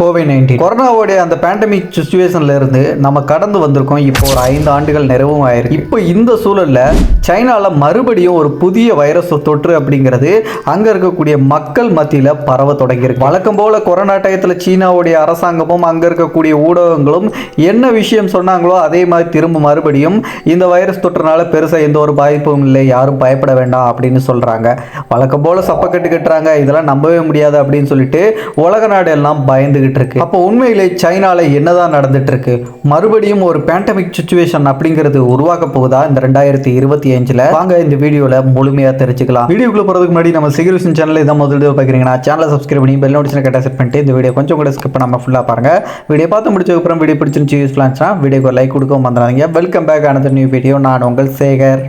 Covid nineteen கொரோனாவுடைய அந்த pandemic சுச்சுவேஷன்ல இருந்து நம்ம கடந்து வந்திருக்கோம். இப்போ ஒரு ஐந்து ஆண்டுகள் நிறைவும் ஆயிருக்கு. இப்போ இந்த சூழல்ல சைனால மறுபடியும் ஒரு புதிய வைரஸ் தொற்று அப்படிங்கிறது அங்க இருக்கக்கூடிய மக்கள் மத்தியில பரவ தொடங்கியிருக்கு. வழக்கம் போல கொரோனா டயத்துல சீனாவுடைய அரசாங்கமும் அங்க இருக்கக்கூடிய ஊடகங்களும் என்ன விஷயம் சொன்னாங்களோ அதே மாதிரி திரும்ப மறுபடியும் இந்த வைரஸ் தொற்றுனால பெருசா எந்த ஒரு பாதிப்பும் இல்லை யாரும் பயப்பட வேண்டாம் அப்படின்னு சொல்றாங்க. வழக்கம் போல சப்பக்கட்டு கட்டுறாங்க. இதெல்லாம் நம்பவே முடியாது அப்படின்னு சொல்லிட்டு உலக நாடு எல்லாம் நடந்துகிட்டு இருக்கு அப்போ உண்மையிலே சைனால என்னதான் நடந்துட்டு இருக்கு மறுபடியும் ஒரு பேண்டமிக் சுச்சுவேஷன் அப்படிங்கிறது உருவாக்க போகுதா? இந்த ரெண்டாயிரத்தி இருபத்தி அஞ்சுல வாங்க இந்த வீடியோல முழுமையா தெரிஞ்சுக்கலாம். வீடியோக்குள்ள போறதுக்கு முன்னாடி நம்ம சிகிருஷன் சேனல் இதான் முதல் பாக்குறீங்கன்னா சேனலை சப்ஸ்கிரைப் பண்ணி பெல் நோட்டிஸ் கட்ட செட் பண்ணிட்டு இந்த வீடியோ கொஞ்சம் கூட ஸ்கிப் பண்ணாம ஃபுல்லா பாருங்க. வீடியோ பார்த்து முடிச்சதுக்கு அப்புறம் வீடியோ பிடிச்சிருந்துச்சு யூஸ் இருந்துச்சுன்னா வீடியோக்கு லைக் கொடுக்கவும் வந்துடாதீங்க வெல்கம் பேக் ஆனது நியூ வீடியோ நான் உங்கள் சேகர்.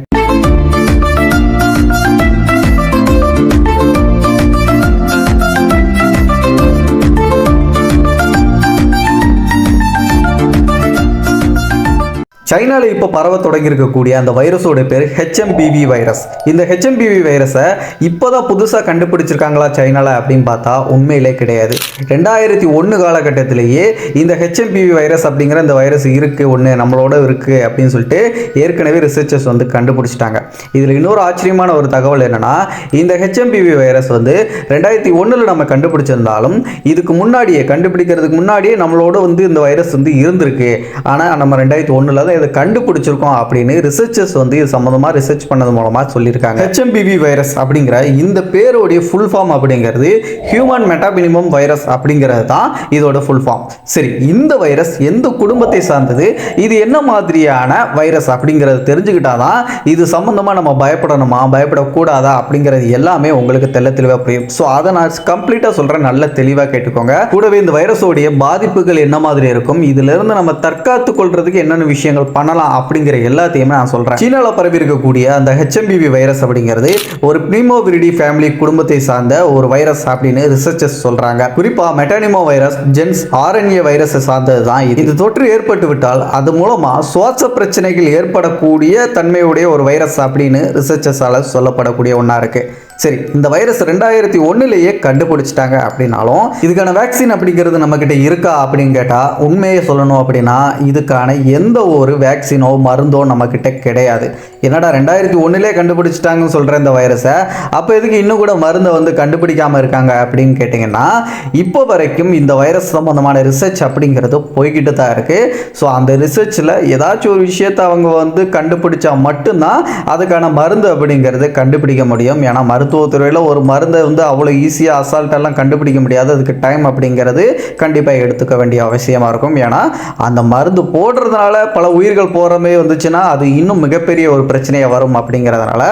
சைனாவில் இப்போ பரவ தொடங்கியிருக்கக்கூடிய அந்த வைரஸோட பேர் ஹெச்எம்பிவி வைரஸ். இந்த ஹெச்எம்பிவி வைரஸை இப்போ தான் புதுசாக கண்டுபிடிச்சிருக்காங்களா சைனாவில் அப்படின்னு பார்த்தா உண்மையிலே கிடையாது. ரெண்டாயிரத்தி ஒன்று காலகட்டத்திலேயே இந்த ஹெச்எம்பிவி வைரஸ் அப்படிங்கிற இந்த வைரஸ் இருக்குது ஒன்று நம்மளோட இருக்குது அப்படின்னு சொல்லிட்டு ஏற்கனவே ரிசர்ச்சர்ஸ் வந்து கண்டுபிடிச்சிட்டாங்க. இதில் இன்னொரு ஆச்சரியமான ஒரு தகவல் என்னன்னா இந்த ஹெச்எம்பிவி வைரஸ் வந்து ரெண்டாயிரத்தி ஒன்றில் நம்ம கண்டுபிடிச்சிருந்தாலும் இதுக்கு முன்னாடியே கண்டுபிடிக்கிறதுக்கு முன்னாடியே நம்மளோட வந்து இந்த வைரஸ் வந்து இருந்திருக்கு. ஆனால் நம்ம ரெண்டாயிரத்தி ஒன்றில் தான் இதை கண்டுபிடிச்சிருக்கோம் அப்படின்னு ரிசர்ச்சர்ஸ் வந்து இது சம்மந்தமாக ரிசர்ச் பண்ணது மூலமாக சொல்லியிருக்காங்க. ஹெச்எம்பிவி வைரஸ் அப்படிங்கிற இந்த பேருடைய ஃபுல் ஃபார்ம் அப்படிங்கிறது ஹியூமன் மெட்டாபினிமம் வைரஸ் அப்படிங்கிறது தான் இதோட ஃபுல் ஃபார்ம் சரி இந்த வைரஸ் எந்த குடும்பத்தை சார்ந்தது? இது என்ன மாதிரியான வைரஸ் அப்படிங்கிறத தெரிஞ்சுக்கிட்டாதான் இது சம்மந்தமாக நம்ம பயப்படணுமா பயப்படக்கூடாதா அப்படிங்கிறது எல்லாமே உங்களுக்கு தெள்ள தெளிவாக புரியும். ஸோ அதை நான் கம்ப்ளீட்டாக சொல்கிறேன் நல்ல தெளிவாக கேட்டுக்கோங்க. கூடவே இந்த வைரஸோடைய பாதிப்புகள் என்ன மாதிரி இருக்கும்? இதுல இருந்து நம்ம தற்காத்து கொள்றதுக்கு என்னென்ன விஷயங்கள் பண்ணலாம் அப்படிங்கிற எல்லாத்தையுமே நான் சொல்கிறேன் சீனாவில் பரவி இருக்கக்கூடிய அந்த ஹெச்எம்பிவி வைரஸ் அப்படிங்கிறது ஒரு பினிமோவிரிடி ஃபேமிலி குடும்பத்தை சார்ந்த ஒரு வைரஸ் அப்படின்னு ரிசர்ச்சர்ஸ் சொல்கிறாங்க குறிப்பாக மெட்டானிமோ வைரஸ் ஜென்ஸ் ஆர்என்ஏ வைரஸை சார்ந்தது தான் இது. இந்த தொற்று ஏற்பட்டு விட்டால் அது மூலமாக சுவாச பிரச்சனைகள் ஏற்படக்கூடிய தன்மையுடைய ஒரு வைரஸ் அப்படின்னு ரிசர்ச்சர்ஸால் சொல்லப்படக்கூடிய ஒன்றா இருக்குது சரி இந்த வைரஸ் ரெண்டாயிரத்தி ஒன்றுலேயே கண்டுபிடிச்சிட்டாங்க அப்படின்னாலும் இதுக்கான வேக்சின் அப்படிங்கிறது நம்மக்கிட்ட இருக்கா அப்படின்னு கேட்டால் உண்மையை சொல்லணும் அப்படின்னா இதுக்கான எந்த ஒரு வேக்சினோ மருந்தோ நம்மக்கிட்ட கிடையாது. என்னடா ரெண்டாயிரத்தி ஒன்றுலேயே கண்டுபிடிச்சிட்டாங்கன்னு சொல்கிற இந்த வைரஸை அப்போ எதுக்கு இன்னும் கூட மருந்தை வந்து கண்டுபிடிக்காமல் இருக்காங்க அப்படின்னு கேட்டிங்கன்னா இப்போ வரைக்கும் இந்த வைரஸ் சம்மந்தமான ரிசர்ச் அப்படிங்கிறது போய்கிட்டு தான் இருக்குது ஸோ அந்த ரிசர்ச்சில் ஏதாச்சும் ஒரு விஷயத்தை அவங்க வந்து கண்டுபிடிச்சா மட்டும்தான் அதுக்கான மருந்து அப்படிங்கிறது கண்டுபிடிக்க முடியும். ஏன்னா மருந்து மருத்துவத்துறையில் ஒரு மருந்தை வந்து அவ்வளோ ஈஸியாக அசால்ட்டெல்லாம் கண்டுபிடிக்க முடியாது. அதுக்கு டைம் அப்படிங்கிறது கண்டிப்பாக எடுத்துக்க வேண்டிய அவசியமாக இருக்கும். ஏன்னா அந்த மருந்து போடுறதுனால பல உயிர்கள் போகிறமே வந்துச்சுன்னா அது இன்னும் மிகப்பெரிய ஒரு பிரச்சனையாக வரும் அப்படிங்கிறதுனால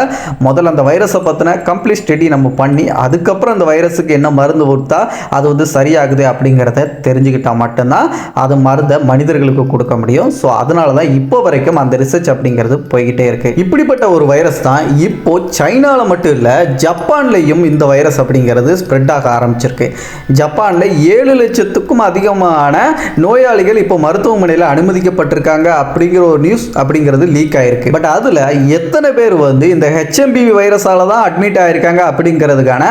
முதல்ல அந்த வைரஸை பற்றின கம்ப்ளீட் ஸ்டடி நம்ம பண்ணி அதுக்கப்புறம் அந்த வைரஸுக்கு என்ன மருந்து கொடுத்தா அது வந்து சரியாகுது அப்படிங்கிறத தெரிஞ்சுக்கிட்டால் மட்டும்தான் அது மருந்தை மனிதர்களுக்கு கொடுக்க முடியும். ஸோ அதனால தான் இப்போ வரைக்கும் அந்த ரிசர்ச் அப்படிங்கிறது போய்கிட்டே இருக்கு. இப்படிப்பட்ட ஒரு வைரஸ் தான் இப்போ சைனாவில் மட்டும் இல்லை ஜப்பான்லேயும் இந்த வைரஸ் அப்படிங்கிறது ஸ்ப்ரெட் ஆக ஆரம்பிச்சிருக்கு. ஜப்பானில் ஏழு லட்சத்துக்கும் அதிகமான நோயாளிகள் இப்போ மருத்துவமனையில் அனுமதிக்கப்பட்டிருக்காங்க அப்படிங்கிற ஒரு நியூஸ் அப்படிங்கிறது லீக் ஆயிருக்கு. பட் அதில் எத்தனை பேர் வந்து இந்த ஹெச்எம்பிவி வைரஸால தான் அட்மிட் ஆயிருக்காங்க அப்படிங்கிறதுக்கான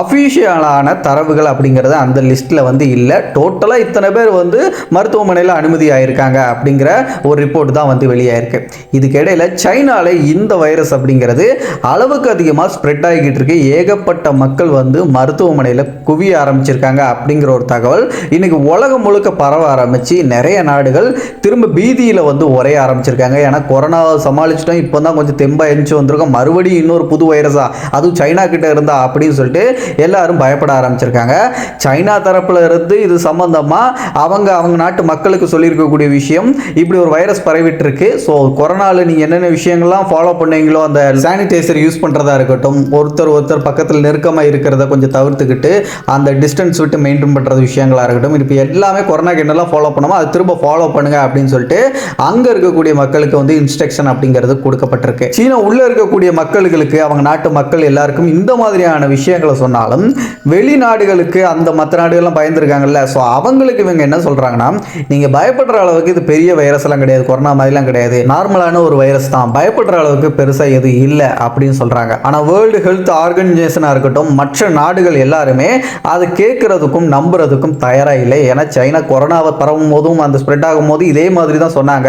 அஃபீஷியலான தரவுகள் அப்படிங்கிறது அந்த லிஸ்ட்டில் வந்து இல்லை. டோட்டலாக இத்தனை பேர் வந்து மருத்துவமனையில் அனுமதி ஆயிருக்காங்க அப்படிங்கிற ஒரு ரிப்போர்ட் தான் வந்து வெளியாயிருக்கு. இதுக்கிடையில் சைனால இந்த வைரஸ் அப்படிங்கிறது அளவுக்கு அதிகமாக ஸ்ப்ரெட் ஆகிக்கிட்டு இருக்கு. ஏகப்பட்ட மக்கள் வந்து மருத்துவமனையில் குவிய ஆரம்பிச்சிருக்காங்க அப்படிங்கிற ஒரு தகவல் இன்னைக்கு உலகம் முழுக்க பரவ ஆரம்பிச்சு நிறைய நாடுகள் திரும்ப பீதியில் வந்து உரைய ஆரம்பிச்சிருக்காங்க. ஏன்னா கொரோனா சமாளிச்சிட்டோம். இப்போ தான் கொஞ்சம் தெம்பா எரிஞ்சு வந்திருக்கோம். மறுபடியும் இன்னொரு புது வைரஸா அதுவும் சைனா கிட்ட இருந்தா அப்படின்னு சொல்லிட்டு எல்லாரும் பயப்பட ஆரம்பிச்சிருக்காங்க. சைனா தரப்புல இருந்து இது சம்பந்தமா அவங்க அவங்க நாட்டு மக்களுக்கு சொல்லியிருக்கக்கூடிய விஷயம் இப்படி ஒரு வைரஸ் பரவிட்டு இருக்கு ஸோ கொரோனாவில் நீங்கள் என்னென்ன விஷயங்கள்லாம் ஃபாலோ பண்ணீங்களோ அந்த சானிடைசர் யூஸ் பண்ணுறதா இருக்கட்டும் ஒருத்தர் ஒருத்தர் பக்கத்தில் நெருக்கமாக இருக்கிறத கொஞ்சம் தவிர்த்துக்கிட்டு அந்த டிஸ்டன்ஸ் விட்டு மெயின்டைன் பண்ணுறது விஷயங்களாக இருக்கட்டும். இப்போ எல்லாமே கொரோனாக்கு என்னெல்லாம் ஃபாலோ பண்ணாமோ அது திரும்ப ஃபாலோ பண்ணுங்க அப்படின்னு சொல்லிட்டு அங்கே இருக்கக்கூடிய மக்களுக்கு வந்து இன்ஸ்ட்ரக்ஷன் அப்படிங்கிறது கொடுக்கப்பட்டிருக்கு. சீனா உள்ளே இருக்கக்கூடிய மக்களுக்கு அவங்க நாட்டு மக்கள் எல்லாருக்கும் இந்த மாதிரியான விஷயங்களை சொன்னாலும் வெளிநாடுகளுக்கு அந்த மற்ற நாடுகள்லாம் பயந்துருக்காங்கல்ல. ஸோ அவங்களுக்கு இவங்க என்ன சொல்கிறாங்கன்னா நீங்கள் பயப்படுற அளவுக்கு இது பெரிய வைரஸ் எல்லாம் கிடையாது கொரோனா மாதிரிலாம் கிடையாது. நார்மலான ஒரு வைரஸ் தான். பயப்படுற அளவுக்கு பெருசாக எதுவும் இல்லை அப்படின்னு சொல்கிறாங்க ஆனால் வேர்ல்டு ஹெல்த் ஆர்கனைசேஷனாக இருக்கட்டும் மற்ற நாடுகள் எல்லாருமே அது கேட்குறதுக்கும் நம்புறதுக்கும் தயாராக இல்லை. ஏன்னா சைனா கொரோனாவை பரவும் போதும் அந்த ஸ்ப்ரெட் ஆகும் போது இதே மாதிரி தான் சொன்னாங்க.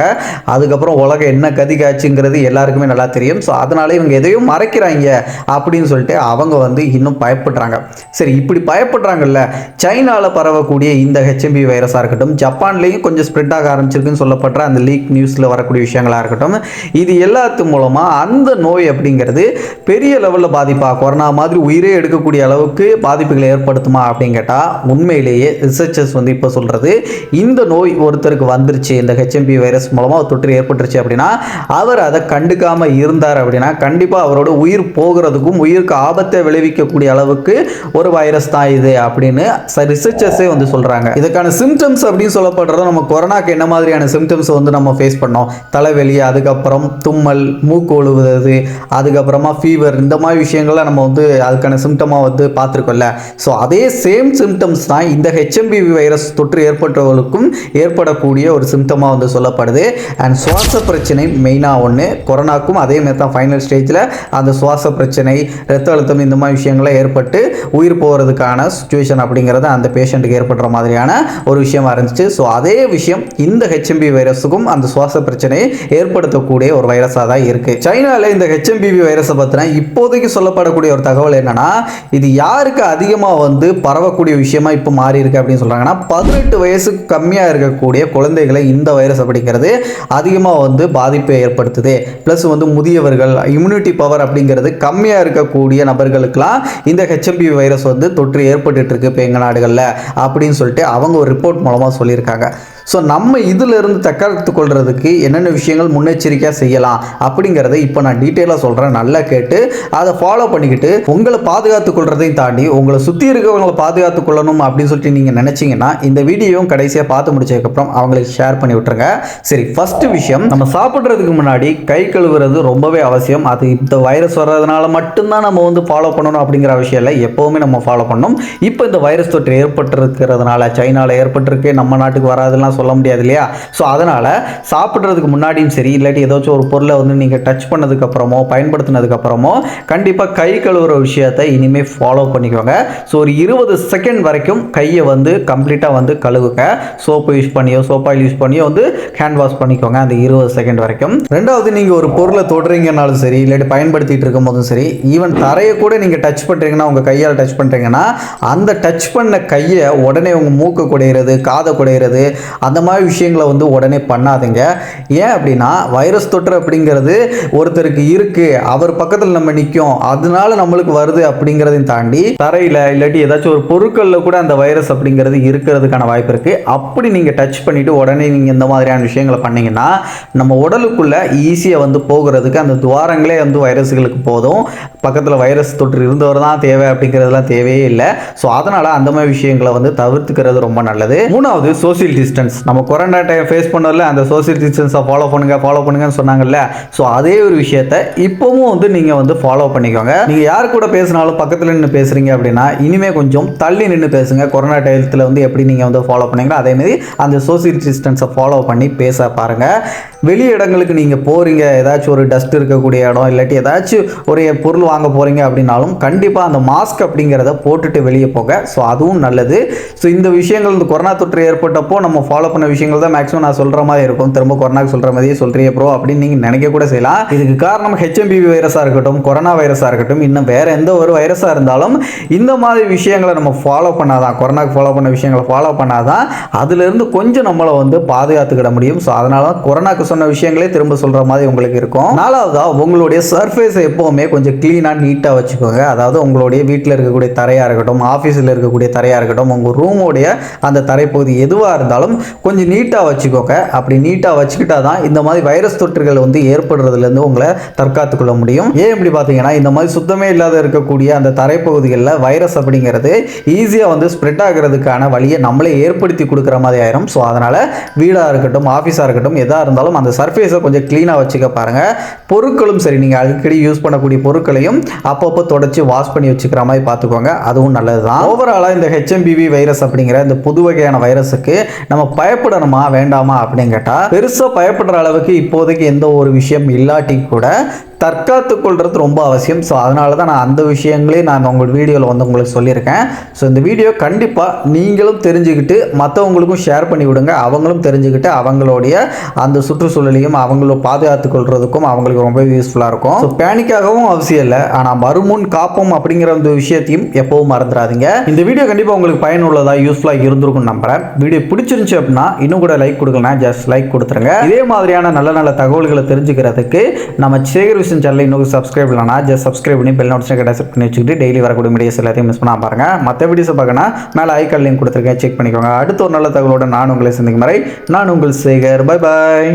அதுக்கப்புறம் உலகம் என்ன கதி காட்சிங்கிறது எல்லாருக்குமே நல்லா தெரியும். ஸோ அதனால இவங்க எதையும் மறைக்கிறாங்க அப்படின்னு சொல்லிட்டு அவங்க வந்து இன்னும் பயப்படுறாங்க. சரி இப்படி பயப்படுறாங்கல்ல சைனாவில் பரவக்கூடிய இந்த ஹெச்எம்பி வைரஸாக இருக்கட்டும் ஜப்பான்லேயும் கொஞ்சம் ஸ்ப்ரெட் ஆக ஆரம்பிச்சிருக்குன்னு சொல்லப்படுற அந்த லீக் நியூஸில் வரக்கூடிய விஷயங்களாக இருக்கட்டும் இது எல்லாத்து மூலமாக அந்த நோய் அப்படிங்கிறது பெரிய லெவலில் பாதிப்பாக கொரோனா மாதிரி உயிரே எடுக்கக்கூடிய அளவுக்கு பாதிப்புகளை ஏற்படுத்துமா அப்படின்னு கேட்டால் உண்மையிலேயே ரிசர்ச்சர்ஸ் வந்து இப்போ சொல்கிறது இந்த நோய் ஒருத்தருக்கு வந்துருச்சு இந்த ஹெச்எம்பி வைரஸ் மூலமாக தொற்று ஏற்பட்டுருச்சு அப்படின்னா அவர் அதை கண்டுக்காமல் இருந்தார் அப்படின்னா கண்டிப்பாக அவரோட உயிர் போகிறதுக்கும் உயிருக்கு ஆபத்தை விளைவிக்கக்கூடிய அளவுக்கு ஒரு வைரஸ் தான் இது அப்படின்னு ரிசர்ச்சர்ஸே வந்து சொல்கிறாங்க இதுக்கான சிம்டம்ஸ் அப்படின்னு சொல்லப்படுறது நம்ம கொரோனாக்கு என்ன மாதிரியான சிம்டம்ஸ் வந்து நம்ம ஃபேஸ் பண்ணோம்? தலைவலி அதுக்கப்புறம் தும்மல் மூக்கு ஒழுகுறது அதுக்கப்புறமா ஃபீவர் இந்த மாதிரி விஷயங்கள் விஷயங்கள்லாம் நம்ம வந்து அதுக்கான சிம்டமாக வந்து பார்த்துருக்கோம்ல. ஸோ அதே சேம் சிம்டம்ஸ் தான் இந்த ஹெச்எம்பிவி வைரஸ் தொற்று ஏற்பட்டவர்களுக்கும் ஏற்படக்கூடிய ஒரு சிம்டமாக வந்து சொல்லப்படுது. அண்ட் சுவாச பிரச்சனை மெயினாக ஒன்று கொரோனாக்கும் அதே மாதிரி தான் ஃபைனல் ஸ்டேஜில் அந்த சுவாச பிரச்சனை ரத்த அழுத்தம் இந்த மாதிரி விஷயங்கள்லாம் ஏற்பட்டு உயிர் போகிறதுக்கான சுச்சுவேஷன் அப்படிங்கிறது அந்த பேஷண்ட்டுக்கு ஏற்படுற மாதிரியான ஒரு விஷயமா இருந்துச்சு ஸோ அதே விஷயம் இந்த ஹெச்எம்பி வைரஸுக்கும் அந்த சுவாச பிரச்சனையை ஏற்படுத்தக்கூடிய ஒரு வைரஸாக தான் இருக்குது சைனாவில் இந்த ஹெச்எம்பிவி வைரஸை பற்றின இப்போதைக்கு சொல்லப்பட சொல்லப்படக்கூடிய ஒரு தகவல் என்னன்னா இது யாருக்கு அதிகமாக வந்து பரவக்கூடிய விஷயமா இப்போ மாறி இருக்கு அப்படின்னு சொல்கிறாங்கன்னா பதினெட்டு வயசுக்கு கம்மியாக இருக்கக்கூடிய குழந்தைகளை இந்த வைரஸ் அப்படிங்கிறது அதிகமாக வந்து பாதிப்பை ஏற்படுத்துது. ப்ளஸ் வந்து முதியவர்கள் இம்யூனிட்டி பவர் அப்படிங்கிறது கம்மியாக இருக்கக்கூடிய நபர்களுக்கெல்லாம் இந்த ஹெச்எம்பி வைரஸ் வந்து தொற்று ஏற்பட்டுட்டு இருக்கு இப்போ எங்கள் நாடுகளில் அப்படின்னு சொல்லிட்டு அவங்க ஒரு ரிப்போர்ட் மூலமாக சொல்லியிருக்காங்க. ஸோ நம்ம இதிலிருந்து தற்காத்து கொள்றதுக்கு என்னென்ன விஷயங்கள் முன்னெச்சரிக்கையாக செய்யலாம் அப்படிங்கிறத இப்போ நான் டீட்டெயிலாக சொல்கிறேன் நல்லா கேட்டு அதை ஃபாலோ பண்ணிக்கிட்டு உங்களை பாதுகாத்து கொள்றதையும் தாண்டி உங்களை சுற்றி இருக்கிறவங்களை பாதுகாத்து கொள்ளணும் அப்படின்னு சொல்லிட்டு நீங்கள் நினச்சிங்கன்னா இந்த வீடியோவும் கடைசியாக பார்த்து முடிச்சதுக்கப்புறம் அவங்களுக்கு ஷேர் பண்ணி விட்டுருங்க. சரி ஃபஸ்ட்டு விஷயம் நம்ம சாப்பிட்றதுக்கு முன்னாடி கை கழுவுறது ரொம்பவே அவசியம். அது இந்த வைரஸ் வர்றதுனால மட்டும்தான் நம்ம வந்து ஃபாலோ பண்ணணும் அப்படிங்கிற விஷயம் இல்லை. எப்போவுமே நம்ம ஃபாலோ பண்ணணும். இப்போ இந்த வைரஸ் தொற்று ஏற்பட்டிருக்கிறதுனால சைனாவில் ஏற்பட்டிருக்கு நம்ம நாட்டுக்கு வராதுலாம் சொல்ல முடியாது இல்லையா? ஸோ அதனால் சாப்பிட்றதுக்கு முன்னாடியும் சரி இல்லாட்டி ஏதாச்சும் ஒரு பொருளை வந்து நீங்கள் டச் பண்ணதுக்கப்புறமோ பயன்படுத்தினதுக்கப்புறமோ கண்டிப்பாக கை கழுவுற விஷயத்தை இனிமேல் ஃபாலோ பண்ணிக்கோங்க. ஸோ ஒரு இருபது செகண்ட் வரைக்கும் கையை வந்து கம்ப்ளீட்டாக வந்து கழுவுங்க. சோப்பு யூஸ் பண்ணியோ சோப்பாயில் யூஸ் பண்ணியோ வந்து ஹேண்ட் வாஷ் பண்ணிக்கோங்க அந்த இருபது செகண்ட் வரைக்கும். ரெண்டாவது நீங்கள் ஒரு பொருளை தொடுறீங்கனாலும் சரி இல்லாட்டி பயன்படுத்திட்டு இருக்கும் போதும் சரி ஈவன் தரையை கூட நீங்கள் டச் பண்ணுறீங்கன்னா உங்கள் கையால் டச் பண்ணுறீங்கன்னா அந்த டச் பண்ண கையை உடனே உங்கள் மூக்கு குடையிறது காதை குடையிறது அந்த மாதிரி விஷயங்களை வந்து உடனே பண்ணாதீங்க. ஏன் அப்படின்னா வைரஸ் தொற்று அப்படிங்கிறது ஒருத்தருக்கு இருக்குது அவர் பக்கத்தில் நம்ம நிற்கும் அதனால நம்மளுக்கு வருது அப்படிங்கிறதையும் தாண்டி தரையில் இல்லாட்டி ஏதாச்சும் ஒரு பொருட்களில் கூட அந்த வைரஸ் அப்படிங்கிறது இருக்கிறதுக்கான வாய்ப்பு இருக்குது அப்படி நீங்கள் டச் பண்ணிவிட்டு உடனே நீங்கள் இந்த மாதிரியான விஷயங்களை பண்ணிங்கன்னா நம்ம உடலுக்குள்ளே ஈஸியாக வந்து போகிறதுக்கு அந்த துவாரங்களே வந்து வைரஸ்களுக்கு போதும். பக்கத்தில் வைரஸ் தொற்று இருந்தவர் தான் தேவை அப்படிங்கிறதுலாம் தேவையே இல்லை. ஸோ அதனால் அந்த மாதிரி விஷயங்களை வந்து தவிர்த்துக்கிறது ரொம்ப நல்லது. மூணாவது சோசியல் டிஸ்டன்ஸ் நம்ம கொரோனா டைம் ஃபேஸ் பண்ணல அந்த சோசியல் டிஸ்டன்ஸை ஃபாலோ பண்ணுங்க ஃபாலோ பண்ணுங்கன்னு சொன்னாங்கல்ல. ஸோ அதே ஒரு விஷயத்த இப்போவும் வந்து நீங்கள் வந்து ஃபாலோ பண்ணிக்கோங்க. நீங்கள் யார் கூட பேசினாலும் பக்கத்தில் நின்று பேசுகிறீங்க அப்படின்னா இனிமேல் கொஞ்சம் தள்ளி நின்று பேசுங்க. கொரோனா டயத்தில் வந்து எப்படி நீங்கள் வந்து ஃபாலோ பண்ணீங்களோ அதேமாதிரி அந்த சோசியல் டிஸ்டன்ஸை ஃபாலோ பண்ணி பேச பாருங்கள் வெளி இடங்களுக்கு நீங்கள் போகிறீங்க ஏதாச்சும் ஒரு டஸ்ட் இருக்கக்கூடிய இடம் இல்லாட்டி ஏதாச்சும் ஒரு பொருள் வாங்க போகிறீங்க அப்படின்னாலும் கண்டிப்பாக அந்த மாஸ்க் அப்படிங்கிறத போட்டுட்டு வெளியே போக ஸோ அதுவும் நல்லது. ஸோ இந்த விஷயங்கள் இந்த கொரோனா தொற்று ஏற்பட்டப்போ நம்ம ஃபாலோ ஃபாலோ பண்ண விஷயங்கள் தான் மேக்ஸிமம் நான் சொல்கிற மாதிரி இருக்கும். திரும்ப கொரோனாக்கு சொல்கிற மாதிரியே சொல்கிறீங்க ப்ரோ அப்படின்னு நீங்கள் நினைக்க கூட செய்யலாம். இதுக்கு காரணம் ஹெச்எம்பிவி வைரஸாக இருக்கட்டும் கொரோனா வைரஸாக இருக்கட்டும் இன்னும் வேறு எந்த ஒரு வைரஸாக இருந்தாலும் இந்த மாதிரி விஷயங்களை நம்ம ஃபாலோ பண்ணாதான் கொரோனாக்கு ஃபாலோ பண்ண விஷயங்களை ஃபாலோ பண்ணாதான் அதுலேருந்து கொஞ்சம் நம்மளை வந்து பாதுகாத்துக்கிட முடியும். ஸோ அதனால தான் கொரோனாக்கு சொன்ன விஷயங்களே திரும்ப சொல்கிற மாதிரி உங்களுக்கு இருக்கும். நாலாவதாக உங்களுடைய சர்ஃபேஸை எப்போவுமே கொஞ்சம் க்ளீனாக நீட்டாக வச்சுக்கோங்க. அதாவது உங்களுடைய வீட்டில் இருக்கக்கூடிய தரையாக இருக்கட்டும் ஆஃபீஸில் இருக்கக்கூடிய தரையாக இருக்கட்டும் உங்கள் ரூமோடைய அந்த தரைப்பகுதி எதுவாக இருந்தாலும் கொஞ்சம் நீட்டாக வச்சுக்கோங்க. அப்படி நீட்டாக வச்சுக்கிட்டா தான் இந்த மாதிரி வைரஸ் தொற்றுகள் வந்து ஏற்படுறதுலேருந்து உங்களை தற்காத்துக்கொள்ள முடியும். ஏன் இப்படி பார்த்தீங்கன்னா இந்த மாதிரி சுத்தமே இல்லாத இருக்கக்கூடிய அந்த தரைப்பகுதிகளில் வைரஸ் அப்படிங்கிறது ஈஸியாக வந்து ஸ்ப்ரெட் ஆகிறதுக்கான வழியை நம்மளே ஏற்படுத்தி கொடுக்குற மாதிரி ஆயிரும். ஸோ அதனால் வீடாக இருக்கட்டும் ஆஃபீஸாக இருக்கட்டும் எதாக இருந்தாலும் அந்த சர்ஃபேஸை கொஞ்சம் க்ளீனாக வச்சுக்க பாருங்கள் பொருட்களும் சரி நீங்கள் அடிக்கடி யூஸ் பண்ணக்கூடிய பொருட்களையும் அப்பப்போ தொடச்சி வாஷ் பண்ணி வச்சுக்கிற மாதிரி பார்த்துக்கோங்க. அதுவும் நல்லது தான் ஓவராலாக இந்த ஹெச்எம்பிவி வைரஸ் அப்படிங்கிற இந்த புது வகையான வைரஸுக்கு நம்ம பயப்படணுமா வேண்டாமா அப்படின்னு கேட்டால் பெருசாக பயப்படுற அளவுக்கு இப்போதைக்கு எந்த ஒரு விஷயம் இல்லாட்டி கூட தற்காத்து கொள்வது ரொம்ப அவசியம். ஸோ அதனால தான் நான் அந்த விஷயங்களையும் நான் உங்கள் வீடியோவில் வந்து உங்களுக்கு சொல்லியிருக்கேன். ஸோ இந்த வீடியோ கண்டிப்பாக நீங்களும் தெரிஞ்சுக்கிட்டு மற்றவங்களுக்கும் ஷேர் பண்ணி விடுங்க. அவங்களும் தெரிஞ்சுக்கிட்டு அவங்களுடைய அந்த சுற்றுச்சூழலையும் அவங்கள பாதுகாத்து கொள்றதுக்கும் அவங்களுக்கு ரொம்ப யூஸ்ஃபுல்லாக இருக்கும். ஸோ பேனிக்காகவும் அவசியம் இல்லை. ஆனால் மறுமுன் காப்போம் அப்படிங்கிற அந்த விஷயத்தையும் எப்பவும் மறந்துடாதீங்க. இந்த வீடியோ கண்டிப்பாக உங்களுக்கு பயனுள்ளதாக யூஸ்ஃபுல்லாக இருந்திருக்கும் நம்புகிறேன் வீடியோ பிடிச்சிருந்துச்சு அப்படின்னா இன்னும் கூட லைக் கொடுக்கலாம் ஜஸ்ட் லைக் கொடுத்துருங்க. இதே மாதிரியான நல்ல நல்ல தகவல்களை தெரிஞ்சுக்கிறதுக்கு நம்ம சேகர் விஷன் சேனலை இன்னும் சப்ஸ்கிரைப் இல்லைனா ஜஸ்ட் சப்ஸ்கிரைப் பண்ணி பெல் நோட்டிஃபிகேஷன் செட் பண்ணி வச்சுக்கிட்டு டெய்லி வரக்கூடிய வீடியோஸ் எல்லாத்தையும் மிஸ் பண்ணாம பாருங்கள் மற்ற வீடியோஸை பார்க்கணும் மேலே ஐக்கால் லிங்க் கொடுத்துருக்கேன். செக் பண்ணிக்கோங்க. அடுத்த ஒரு நல்ல தகவலோட நான் உங்களை சந்திக்கும் வரை நான் உங்கள் சேகர். Bye bye